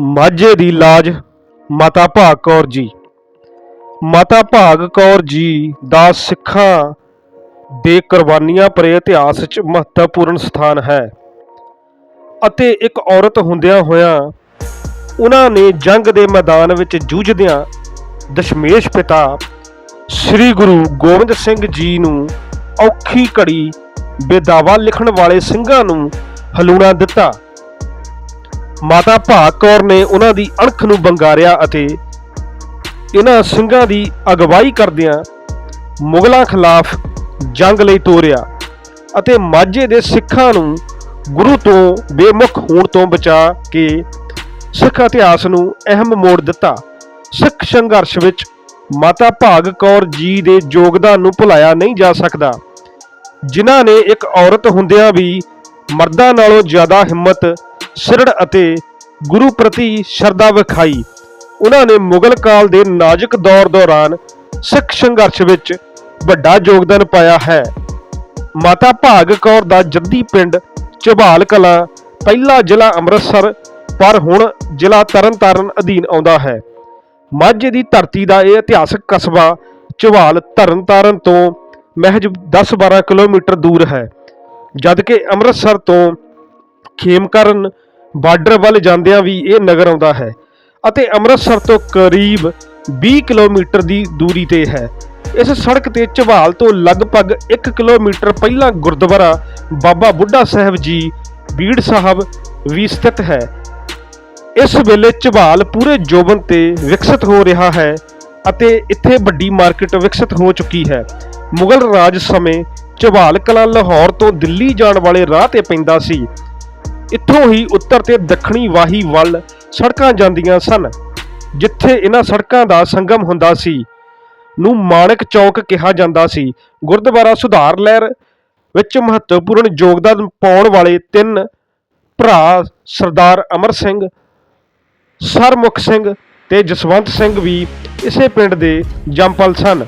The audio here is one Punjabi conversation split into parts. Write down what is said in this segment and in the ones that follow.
ਮਾਝੇ ਦੀ ਲਾਜ ਮਾਤਾ ਭਾਗ ਕੌਰ ਜੀ। ਮਾਤਾ ਭਾਗ ਕੌਰ ਜੀ ਦਾ ਸਿੱਖਾਂ ਦੇ ਕੁਰਬਾਨੀਆਂ ਭਰੇ ਇਤਿਹਾਸ 'ਚ ਮਹੱਤਵਪੂਰਨ ਸਥਾਨ ਹੈ। ਅਤੇ ਇੱਕ ਔਰਤ ਹੁੰਦਿਆਂ ਹੋਇਆਂ ਉਹਨਾਂ ਨੇ ਜੰਗ ਦੇ ਮੈਦਾਨ ਵਿੱਚ ਜੂਝਦਿਆਂ ਦਸ਼ਮੇਸ਼ ਪਿਤਾ ਸ੍ਰੀ ਗੁਰੂ ਗੋਬਿੰਦ ਸਿੰਘ ਜੀ ਨੂੰ ਔਖੀ ਘੜੀ ਬੇਦਾਵਾ ਲਿਖਣ ਵਾਲੇ ਸਿੰਘਾਂ ਨੂੰ ਹਲੂਣਾ ਦਿੱਤਾ। ਮਾਤਾ ਭਾਗ ਕੌਰ ਨੇ ਉਹਨਾਂ ਦੀ ਅਣਖ ਨੂੰ ਬੰਗਾਰਿਆ ਅਤੇ ਇਹਨਾਂ ਸਿੰਘਾਂ ਦੀ ਅਗਵਾਈ ਕਰਦਿਆਂ ਮੁਗਲਾਂ ਖਿਲਾਫ ਜੰਗ ਲਈ ਤੋਰਿਆ ਅਤੇ ਮਾਝੇ ਦੇ ਸਿੱਖਾਂ ਨੂੰ ਗੁਰੂ ਤੋਂ ਬੇਮੁਖ ਹੋਣ ਤੋਂ ਬਚਾ ਕੇ ਸਿੱਖ ਇਤਿਹਾਸ ਨੂੰ ਅਹਿਮ ਮੋੜ ਦਿੱਤਾ। ਸਿੱਖ ਸੰਘਰਸ਼ ਵਿੱਚ ਮਾਤਾ ਭਾਗ ਕੌਰ ਜੀ ਦੇ ਯੋਗਦਾਨ ਨੂੰ ਭੁਲਾਇਆ ਨਹੀਂ ਜਾ ਸਕਦਾ। ਜਿਨ੍ਹਾਂ ਨੇ ਇੱਕ ਔਰਤ ਹੁੰਦਿਆਂ ਵੀ ਮਰਦਾਂ ਨਾਲੋਂ ਜ਼ਿਆਦਾ ਹਿੰਮਤ ਸਿਰੜ ਅਤੇ ਗੁਰੂ ਪ੍ਰਤੀ ਸ਼ਰਧਾ ਵਿਖਾਈ। ਉਹਨਾਂ ਨੇ ਮੁਗਲ ਕਾਲ ਦੇ ਨਾਜ਼ੁਕ ਦੌਰ ਦੌਰਾਨ ਸਿੱਖ ਸੰਘਰਸ਼ ਵਿੱਚ ਵੱਡਾ ਯੋਗਦਾਨ ਪਾਇਆ ਹੈ। ਮਾਤਾ ਭਾਗ ਕੌਰ ਦਾ ਜੱਦੀ ਪਿੰਡ ਝਬਾਲ ਕਲਾਂ ਪਹਿਲਾ ਜ਼ਿਲ੍ਹਾ ਅੰਮ੍ਰਿਤਸਰ, ਪਰ ਹੁਣ ਜ਼ਿਲ੍ਹਾ ਤਰਨਤਾਰਨ ਅਧੀਨ ਆਉਂਦਾ ਹੈ। ਮਾਝੇ ਦੀ ਧਰਤੀ ਦਾ ਇਹ ਇਤਿਹਾਸਕ ਕਸਬਾ ਝਵਾਲ ਤਰਨਤਾਰਨ ਤੋਂ ਮਹਿਜ 10-12 ਕਿਲੋਮੀਟਰ ਦੂਰ ਹੈ, ਜਦਕਿ ਅੰਮ੍ਰਿਤਸਰ ਤੋਂ ਖੇਮਕਰਨ ਬਾਰਡਰ ਵੱਲ ਜਾਂਦਿਆਂ ਵੀ ਇਹ ਨਗਰ ਆਉਂਦਾ ਹੈ ਅਤੇ ਅੰਮ੍ਰਿਤਸਰ ਤੋਂ ਕਰੀਬ 20 ਕਿਲੋਮੀਟਰ ਦੀ ਦੂਰੀ ਤੇ ਹੈ। ਇਸ ਸੜਕ ਤੇ ਝਵਾਲ ਤੋਂ ਲਗਭਗ 1 ਕਿਲੋਮੀਟਰ ਪਹਿਲਾਂ ਗੁਰਦੁਆਰਾ ਬਾਬਾ ਬੁੱਢਾ ਸਾਹਿਬ ਜੀ ਬੀੜ ਸਾਹਿਬ ਵੀ ਸਥਿਤ ਹੈ। ਇਸ ਵੇਲੇ ਝਬਾਲ ਪੂਰੇ ਜੋਬਨ ਤੇ ਵਿਕਸਿਤ ਹੋ ਰਿਹਾ ਹੈ ਅਤੇ ਇੱਥੇ ਵੱਡੀ ਮਾਰਕੀਟ ਵਿਕਸਿਤ ਹੋ ਚੁੱਕੀ ਹੈ। ਮੁਗਲ ਰਾਜ ਸਮੇਂ ਝਬਾਲ ਕਲਾਂ ਲਾਹੌਰ ਤੋਂ ਦਿੱਲੀ ਜਾਣ ਵਾਲੇ ਰਾਹ ਤੇ ਪੈਂਦਾ ਸੀ। ਇੱਥੋਂ ਹੀ ਉੱਤਰ ਤੇ ਦੱਖਣੀ ਵਾਹੀ ਵੱਲ ਸੜਕਾਂ ਜਾਂਦੀਆਂ ਸਨ, ਜਿੱਥੇ ਇਹਨਾਂ ਸੜਕਾਂ ਦਾ ਸੰਗਮ ਹੁੰਦਾ ਸੀ, ਨੂੰ ਮਾਣਕ ਚੌਕ ਕਿਹਾ ਜਾਂਦਾ ਸੀ। ਗੁਰਦੁਆਰਾ ਸੁਧਾਰ ਲਹਿਰ ਵਿੱਚ ਮਹੱਤਵਪੂਰਨ ਯੋਗਦਾਨ ਪਾਉਣ ਵਾਲੇ ਤਿੰਨ ਭਰਾ ਸਰਦਾਰ ਅਮਰ ਸਿੰਘ, ਸਰਮੁਖ ਸਿੰਘ ਤੇ ਜਸਵੰਤ ਸਿੰਘ ਵੀ ਇਸੇ ਪਿੰਡ ਦੇ ਜੰਪਲ ਸਨ।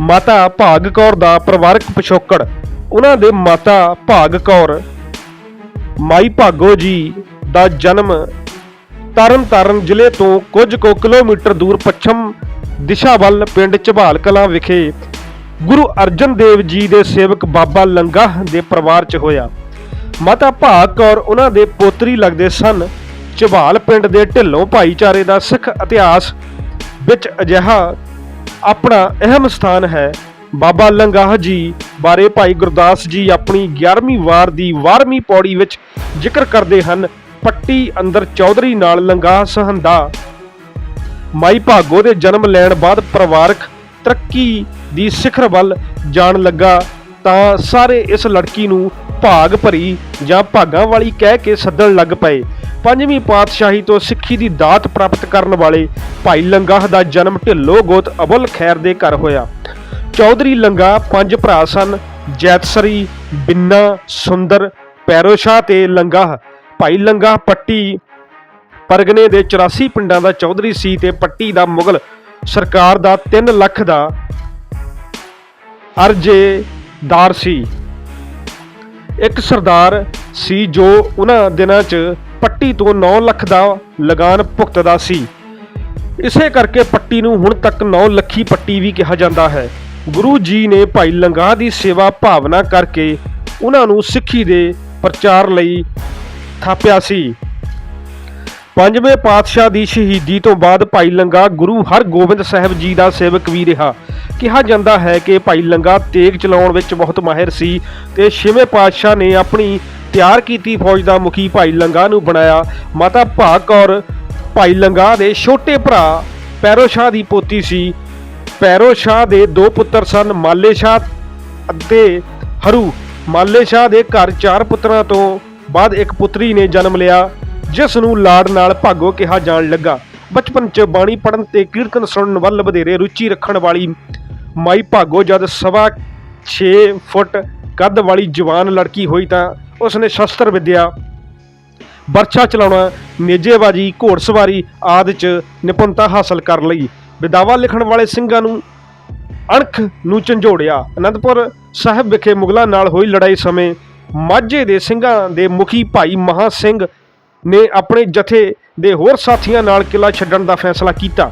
ਮਾਤਾ ਭਾਗ ਕੌਰ ਦਾ ਪਰਿਵਾਰਕ ਪਿਛੋਕੜ, ਉਹਨਾਂ ਦੇ ਮਾਤਾ ਭਾਗ ਕੌਰ ਮਾਈ ਭਾਗੋ ਜੀ ਦਾ ਜਨਮ ਤਰਨਤਾਰਨ ਜ਼ਿਲ੍ਹੇ ਤੋਂ ਕੁਝ ਕੁ ਕਿਲੋਮੀਟਰ ਦੂਰ ਪੱਛਮ ਦਿਸ਼ਾ ਵੱਲ ਪਿੰਡ ਝਬਾਲ ਕਲਾਂ ਵਿਖੇ ਗੁਰੂ ਅਰਜਨ ਦੇਵ ਜੀ ਦੇ ਸੇਵਕ ਬਾਬਾ ਲੰਗਾਹ ਦੇ ਪਰਿਵਾਰ 'ਚ ਹੋਇਆ। ਮਾਤਾ ਭਾਗ ਕੌਰ ਉਹਨਾਂ ਦੇ ਪੋਤਰੀ ਲੱਗਦੇ ਸਨ। ਝਬਾਲ ਪਿੰਡ ਦੇ ਢਿੱਲੋਂ ਭਾਈਚਾਰੇ ਦਾ ਸਿੱਖ ਇਤਿਹਾਸ ਵਿੱਚ ਅਜਿਹਾ ਆਪਣਾ ਅਹਿਮ ਸਥਾਨ ਹੈ। ਬਾਬਾ ਲੰਗਾਹ ਜੀ ਬਾਰੇ ਭਾਈ ਗੁਰਦਾਸ ਜੀ ਆਪਣੀ 11ਵੀਂ ਵਾਰ ਦੀ 12ਵੀਂ ਪੌੜੀ ਵਿੱਚ ਜ਼ਿਕਰ ਕਰਦੇ ਹਨ। ਪੱਟੀ ਅੰਦਰ ਚੌਧਰੀ ਨਾਲ ਲੰਗਾਹ ਸਹੰਦਾ। ਮਾਈ ਭਾਗੋ ਦੇ ਜਨਮ ਲੈਣ ਬਾਅਦ ਪਰਿਵਾਰਕ ਤਰੱਕੀ ਦੀ ਸਿਖਰ ਵੱਲ ਜਾਣ ਲੱਗਾ ਤਾਂ ਸਾਰੇ ਇਸ ਲੜਕੀ ਨੂੰ ਭਾਗ ਭਰੀ ਜਾਂ ਭਾਗਾਂ ਵਾਲੀ ਕਹਿ ਕੇ ਸੱਦਣ ਲੱਗ ਪਏ। ਪੰਜਵੀਂ ਪਾਤਸ਼ਾਹੀ ਤੋਂ ਸਿੱਖੀ ਦੀ ਦਾਤ ਪ੍ਰਾਪਤ ਕਰਨ ਵਾਲੇ ਭਾਈ ਲੰਗਾਹ ਦਾ ਜਨਮ ਢਿੱਲੋ ਗੋਤ ਅਬੁਲ ਖੈਰ ਦੇ ਘਰ ਹੋਇਆ। ਚੌਧਰੀ ਲੰਗਾ ਪੰਜ ਭਰਾ ਸਨ, ਜੈਤਸਰੀ, ਬਿੰਨਾ, ਸੁੰਦਰ ਪੈਰੋਸ਼ਾ ਤੇ ਲੰਗਾਹ ਭਾਈ ਲੰਗਾ ਪੱਟੀ ਪਰਗਨੇ ਦੇ 84 ਪਿੰਡਾਂ ਦਾ ਚੌਧਰੀ ਸੀ ਤੇ ਪੱਟੀ ਦਾ ਮੁਗਲ। ਸਰਕਾਰ ਦਾ 3 ਲੱਖ ਦਾ ਅਰਜੇਦਾਰ ਸੀ। ਇੱਕ ਸਰਦਾਰ ਸੀ ਜੋ ਉਹਨਾਂ ਦਿਨਾਂ 'ਚ ਪੱਟੀ ਤੋਂ 9 ਲੱਖ ਦਾ ਲਗਾਨ ਭੁਗਤਦਾ ਸੀ। ਇਸੇ ਕਰਕੇ ਪੱਟੀ ਨੂੰ ਹੁਣ ਤੱਕ 9 ਲੱਖੀ ਪੱਟੀ ਵੀ ਕਿਹਾ ਜਾਂਦਾ ਹੈ। ਗੁਰੂ ਜੀ ਨੇ ਭਾਈ ਲੰਗਾਹ ਦੀ ਸੇਵਾ ਭਾਵਨਾ ਕਰਕੇ ਉਹਨਾਂ ਨੂੰ ਸਿੱਖੀ ਦੇ ਪ੍ਰਚਾਰ ਲਈ ਥਾਪਿਆ ਸੀ। ਪੰਜਵੇਂ ਪਾਤਸ਼ਾਹ ਦੀ ਸ਼ਹੀਦੀ ਤੋਂ ਬਾਅਦ ਭਾਈ ਲੰਗਾ ਗੁਰੂ ਹਰਗੋਬਿੰਦ ਸਾਹਿਬ ਜੀ ਦਾ ਸੇਵਕ ਵੀ ਰਿਹਾ। ਕਿਹਾ ਜਾਂਦਾ ਹੈ ਕਿ ਭਾਈ ਲੰਗਾ ਤੇਗ ਚਲਾਉਣ ਵਿੱਚ ਬਹੁਤ ਮਾਹਿਰ ਸੀ ਤੇ ਛੇਵੇਂ ਪਾਤਸ਼ਾਹ ਨੇ ਆਪਣੀ ਤਿਆਰ ਕੀਤੀ ਫੌਜ ਦਾ ਮੁਖੀ ਭਾਈ ਲੰਗਾ ਨੂੰ ਬਣਾਇਆ। ਮਾਤਾ ਭਾਗ ਕੌਰ ਭਾਈ ਲੰਗਾ ਦੇ ਛੋਟੇ ਭਰਾ ਪੈਰੋ ਸ਼ਾਹ ਦੀ ਪੋਤੀ ਸੀ। ਪੈਰੋ ਸ਼ਾਹ ਦੇ ਦੋ ਪੁੱਤਰ ਸਨ, ਮਾਲੇ ਸ਼ਾਹ ਅਤੇ ਹਰੂ। ਮਾਲੇ ਸ਼ਾਹ ਦੇ ਘਰ ਚਾਰ ਪੁੱਤਰਾਂ ਤੋਂ ਬਾਅਦ ਇੱਕ ਪੁੱਤਰੀ ਨੇ ਜਨਮ ਲਿਆ, ਜਿਸ ਨੂੰ ਲਾੜ ਨਾਲ ਭਾਗੋ ਕਿਹਾ ਜਾਣ ਲੱਗਾ। ਬਚਪਨ 'ਚ ਬਾਣੀ ਪੜਨ ਤੇ ਕੀਰਤਨ ਸੁਣਨ ਵੱਲ ਵਧੇਰੇ ਰੁਚੀ ਰੱਖਣ ਵਾਲੀ ਮਾਈ ਭਾਗੋ ਜਦ ਸਵਾ 6 ਫੁੱਟ ਕੱਦ ਵਾਲੀ ਜਵਾਨ ਲੜਕੀ ਹੋਈ ਤਾਂ ਉਸਨੇ ਸ਼ਸਤਰ ਵਿਦਿਆ, ਵਰਛਾ ਚਲਾਉਣਾ, ਨੇਜੇਬਾਜੀ, ਘੋੜਸਵਾਰੀ ਆਦਿ 'ਚ ਨਿਪੁੰਨਤਾ ਹਾਸਲ ਕਰ ਲਈ। ਵਿਦਾਵਾ ਲਿਖਣ ਵਾਲੇ ਸਿੰਘਾਂ ਨੂੰ ਅਣਖ ਨੂੰ ਝੰਜੋੜਿਆ। ਅਨੰਦਪੁਰ ਸਾਹਿਬ ਵਿਖੇ ਮੁਗਲਾਂ ਨਾਲ ਹੋਈ ਲੜਾਈ ਸਮੇਂ ਮਾਝੇ ਦੇ ਸਿੰਘਾਂ ਦੇ ਮੁਖੀ ਭਾਈ ਮਹਾ ਸਿੰਘ ਨੇ ਆਪਣੇ ਜਥੇ ਦੇ ਹੋਰ ਸਾਥੀਆਂ ਨਾਲ ਕਿਲਾ ਛੱਡਣ ਦਾ ਫੈਸਲਾ ਕੀਤਾ।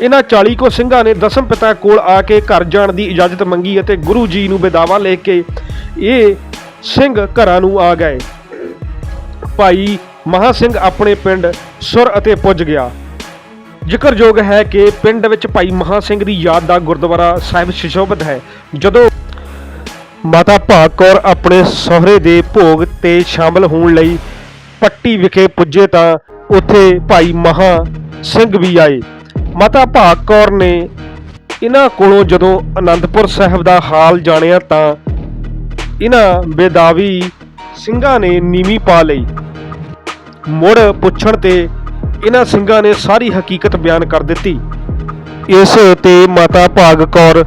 ਇਹਨਾਂ 40 ਕੋ ਸਿੰਘਾਂ ਨੇ ਦਸਮ ਪਿਤਾ ਕੋਲ ਆ ਕੇ ਘਰ ਜਾਣ ਦੀ ਇਜਾਜ਼ਤ ਮੰਗੀ ਅਤੇ ਗੁਰੂ ਜੀ ਨੂੰ ਬੇਦਾਵਾ ਲੈ ਕੇ ਇਹ ਸਿੰਘ ਘਰਾਂ ਨੂੰ ਆ ਗਏ। ਭਾਈ ਮਹਾ ਸਿੰਘ ਆਪਣੇ ਪਿੰਡ ਸੁਰ ਅਤੇ ਪੁੱਜ ਗਿਆ। ਜ਼ਿਕਰਯੋਗ ਹੈ ਕਿ ਪਿੰਡ ਵਿੱਚ ਭਾਈ ਮਹਾ ਸਿੰਘ ਦੀ ਯਾਦ ਦਾ ਗੁਰਦੁਆਰਾ ਸਾਹਿਬ ਸ਼ਿਸ਼ੋਭਤ ਹੈ। ਜਦੋਂ ਮਾਤਾ ਭਾਗ ਕੌਰ ਆਪਣੇ ਸਹੁਰੇ ਦੇ ਭੋਗ ਤੇ ਸ਼ਾਮਲ ਹੋਣ ਲਈ ਪੱਟੀ ਵਿਖੇ ਪੁੱਜੇ ਤਾਂ ਉੱਥੇ ਭਾਈ ਮਹਾ ਸਿੰਘ ਵੀ ਆਏ। ਮਾਤਾ ਭਾਗ ਕੌਰ ਨੇ ਇਹਨਾਂ ਕੋਲੋਂ ਜਦੋਂ ਅਨੰਦਪੁਰ ਸਾਹਿਬ ਦਾ ਹਾਲ ਜਾਣਿਆ ਤਾਂ ਇਹਨਾਂ ਬੇਦਾਵੀ ਸਿੰਘਾਂ ਨੇ ਨੀਵੀਂ ਪਾ ਲਈ। ਮੁੜ ਪੁੱਛਣ ਤੇ ਇਹਨਾਂ ਸਿੰਘਾਂ ਨੇ ਸਾਰੀ ਹਕੀਕਤ ਬਿਆਨ ਕਰ ਦਿੱਤੀ। ਇਸ ਤੇ ਮਾਤਾ ਭਾਗ ਕੌਰ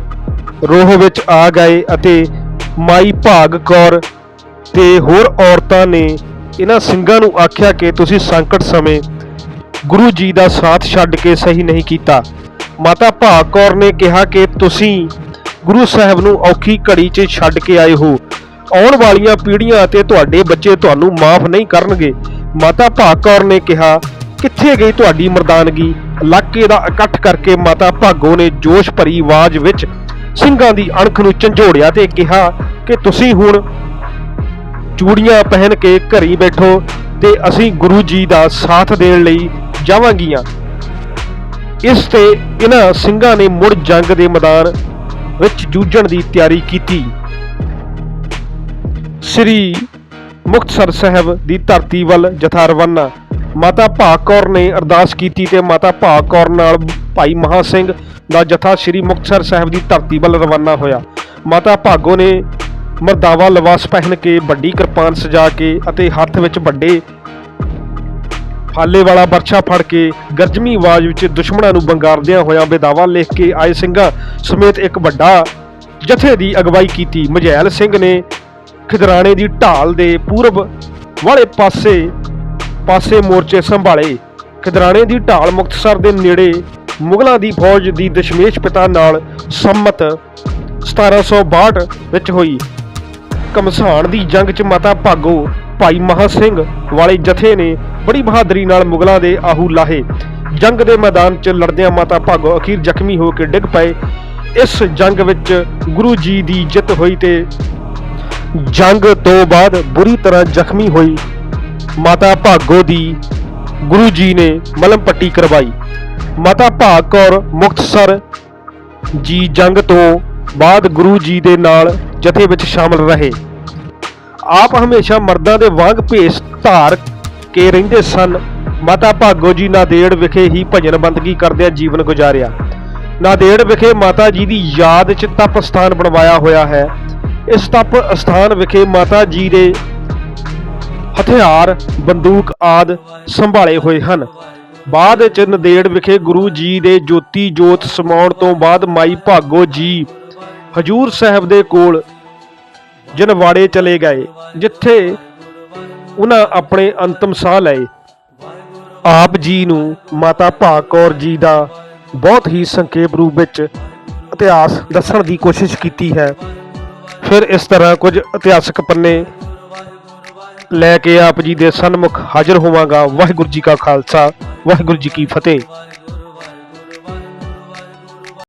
ਰੋਹ ਵਿੱਚ ਆ ਗਏ ਅਤੇ ਮਾਈ ਭਾਗ ਕੌਰ ਤੇ ਹੋਰ ਔਰਤਾਂ ਨੇ ਇਹਨਾਂ ਸਿੰਘਾਂ ਨੂੰ ਆਖਿਆ ਕਿ ਤੁਸੀਂ ਸੰਕਟ ਸਮੇਂ ਗੁਰੂ ਜੀ ਦਾ ਸਾਥ ਛੱਡ ਕੇ ਸਹੀ ਨਹੀਂ ਕੀਤਾ। ਮਾਤਾ ਭਾਗ ਕੌਰ ਨੇ ਕਿਹਾ ਕਿ ਤੁਸੀਂ ਗੁਰੂ ਸਾਹਿਬ ਨੂੰ ਔਖੀ ਘੜੀ 'ਚ ਛੱਡ ਕੇ ਆਏ ਹੋ। ਆਉਣ ਵਾਲੀਆਂ ਪੀੜ੍ਹੀਆਂ ਅਤੇ ਤੁਹਾਡੇ ਬੱਚੇ ਤੁਹਾਨੂੰ ਮਾਫ ਨਹੀਂ ਕਰਨਗੇ। ਮਾਤਾ ਭਾਗ ਕੌਰ ਨੇ ਕਿਹਾ ਕਿੱਥੇ ਗਈ ਤੁਹਾਡੀ ਮਰਦਾਨਗੀ? ਇਲਾਕੇ ਦਾ ਇਕੱਠ ਕਰਕੇ ਮਾਤਾ ਭਾਗੋ ਨੇ ਜੋਸ਼ ਭਰੀ ਆਵਾਜ਼ ਵਿੱਚ ਸਿੰਘਾਂ ਦੀ ਅਣਖ ਨੂੰ ਝੰਜੋੜਿਆ ਤੇ ਕਿਹਾ ਕਿ ਤੁਸੀਂ ਹੁਣ ਚੂੜੀਆਂ ਪਹਿਨ ਕੇ ਘਰੀ ਬੈਠੋ ਤੇ ਅਸੀਂ ਗੁਰੂ ਜੀ ਦਾ ਸਾਥ ਦੇਣ ਲਈ ਜਾਵਾਂਗੀਆਂ। ਇਸ ਤੇ ਇਹਨਾਂ ਸਿੰਘਾਂ ਨੇ ਮੁੜ ਜੰਗ ਦੇ ਮੈਦਾਨ ਵਿੱਚ ਜੂਝਣ ਦੀ ਤਿਆਰੀ ਕੀਤੀ। ਸ੍ਰੀ ਮੁਕਤਸਰ ਸਾਹਿਬ ਦੀ ਧਰਤੀ ਵੱਲ ਜਥਾ ਰਵਾਨਾ ਮਾਤਾ ਭਾਗ ਕੌਰ ਨੇ ਅਰਦਾਸ ਕੀਤੀ ਤੇ ਮਾਤਾ ਭਾਗ ਕੌਰ ਨਾਲ ਭਾਈ ਮਹਾ ਸਿੰਘ ਦਾ ਜਥਾ ਸ੍ਰੀ ਮੁਕਤਸਰ ਸਾਹਿਬ ਦੀ ਧਰਤੀ ਵੱਲ ਰਵਾਨਾ ਹੋਇਆ। ਮਾਤਾ ਭਾਗੋ ਨੇ ਮਰਦਾਵਾ ਲਿਬਾਸ ਪਹਿਨ ਕੇ ਵੱਡੀ ਕਿਰਪਾਨ ਸਜਾ ਕੇ ਅਤੇ ਹੱਥ ਵਿੱਚ ਵੱਡੇ ਫਾਲੇ ਵਾਲਾ ਬਰਛਾ ਫੜ ਕੇ ਗਰਜਮੀ ਆਵਾਜ਼ ਵਿੱਚ ਦੁਸ਼ਮਣਾਂ ਨੂੰ ਬੰਗਾਰਦਿਆਂ ਹੋਇਆਂ ਬੇਦਾਵਾ ਲਿਖ ਕੇ ਆਏ ਸਿੰਘਾਂ ਸਮੇਤ ਇੱਕ ਵੱਡਾ ਜਥੇ ਦੀ ਅਗਵਾਈ ਕੀਤੀ। ਮਝੈਲ ਸਿੰਘ ਨੇ ਖਿਦਰਾਣੇ ਦੀ ਢਾਲ ਦੇ ਪੂਰਬ ਵਾਲੇ ਪਾਸੇ ਪਾਸੇ ਮੋਰਚੇ ਸੰਭਾਲੇ। ਖਿਦਰਾਣੇ ਦੀ ਢਾਲ ਮੁਕਤਸਰ ਦੇ ਨੇੜੇ ਮੁਗਲਾਂ ਦੀ ਫੌਜ ਦੀ ਦਸ਼ਮੇਸ਼ ਪਿਤਾ ਨਾਲ ਸੰਮਤ 1762 ਵਿੱਚ ਹੋਈ। ਕਮਸਾਨ ਦੀ ਜੰਗ 'ਚ ਮਾਤਾ ਭਾਗੋ ਭਾਈ ਮਹਾ ਸਿੰਘ ਵਾਲੇ ਜਥੇ ਨੇ ਬੜੀ ਬਹਾਦਰੀ ਨਾਲ ਮੁਗਲਾਂ ਦੇ ਆਹੂ ਲਾਹੇ। ਜੰਗ ਦੇ ਮੈਦਾਨ 'ਚ ਲੜਦਿਆਂ ਮਾਤਾ ਭਾਗੋ ਅਖੀਰ ਜ਼ਖਮੀ ਹੋ ਕੇ ਡਿੱਗ ਪਏ। ਇਸ ਜੰਗ ਵਿੱਚ ਗੁਰੂ ਜੀ ਦੀ ਜਿੱਤ ਹੋਈ ਤੇ ਜੰਗ ਤੋਂ ਬਾਅਦ ਬੁਰੀ ਤਰ੍ਹਾਂ ਜ਼ਖਮੀ ਹੋਈ। ਮਾਤਾ ਭਾਗੋ ਦੀ ਗੁਰੂ ਜੀ ਨੇ ਮਲਮ ਪੱਟੀ ਕਰਵਾਈ। ਮਾਤਾ ਭਾਗ ਕੌਰ ਮੁਕਤਸਰ ਜੀ ਜੰਗ ਤੋਂ ਬਾਅਦ ਗੁਰੂ ਜੀ ਦੇ ਨਾਲ ਜਥੇ ਵਿੱਚ ਸ਼ਾਮਲ ਰਹੇ। ਆਪ ਹਮੇਸ਼ਾ ਮਰਦਾਂ ਦੇ ਵਾਂਗ ਭੇਸ ਧਾਰ ਕੇ ਰਹਿੰਦੇ ਸਨ। ਮਾਤਾ ਭਾਗੋ ਜੀ ਨਾਦੇੜ ਵਿਖੇ ਹੀ ਭਜਨ ਬੰਦਗੀ ਕਰਦਿਆਂ ਜੀਵਨ ਗੁਜ਼ਾਰਿਆ। ਨਾਦੇੜ ਵਿਖੇ ਮਾਤਾ ਜੀ ਦੀ ਯਾਦ 'ਚ ਤਪ ਸਥਾਨ ਬਣਵਾਇਆ ਹੋਇਆ ਹੈ। ਇਸ ਤਪ ਸਥਾਨ ਵਿਖੇ ਮਾਤਾ ਜੀ ਦੇ ਹਥਿਆਰ, ਬੰਦੂਕ ਆਦ ਸੰਭਾਲੇ ਹੋਏ ਹਨ। ਬਾਅਦ ਵਿੱਚ ਨਦੇੜ ਵਿਖੇ ਗੁਰੂ ਜੀ ਦੇ ਜੋਤੀ ਜੋਤ ਸਮਾਉਣ ਤੋਂ ਬਾਅਦ ਮਾਈ ਭਾਗੋ ਜੀ ਹਜੂਰ ਸਾਹਿਬ ਦੇ ਕੋਲ ਜਨਵਾੜੇ ਚਲੇ ਗਏ, ਜਿੱਥੇ ਉਹਨਾਂ ਆਪਣੇ ਅੰਤਮ ਸਾਹ ਲਏ। ਆਪ ਜੀ ਨੂੰ ਮਾਤਾ ਭਾਗ ਕੌਰ ਜੀ ਦਾ ਬਹੁਤ ਹੀ ਸੰਖੇਪ ਰੂਪ ਵਿੱਚ ਇਤਿਹਾਸ ਦੱਸਣ ਦੀ ਕੋਸ਼ਿਸ਼ ਕੀਤੀ ਹੈ। ਫਿਰ ਇਸ ਤਰ੍ਹਾਂ ਕੁਝ ਇਤਿਹਾਸਕ ਪੰਨੇ ਲੈ ਕੇ ਆਪ ਜੀ ਦੇ ਸਨਮੁਖ ਹਾਜ਼ਰ ਹੋਵਾਂਗਾ। ਵਾਹਿਗੁਰੂ ਜੀ ਕਾ ਖਾਲਸਾ, ਵਾਹਿਗੁਰੂ ਜੀ ਕੀ ਫਤਿਹ।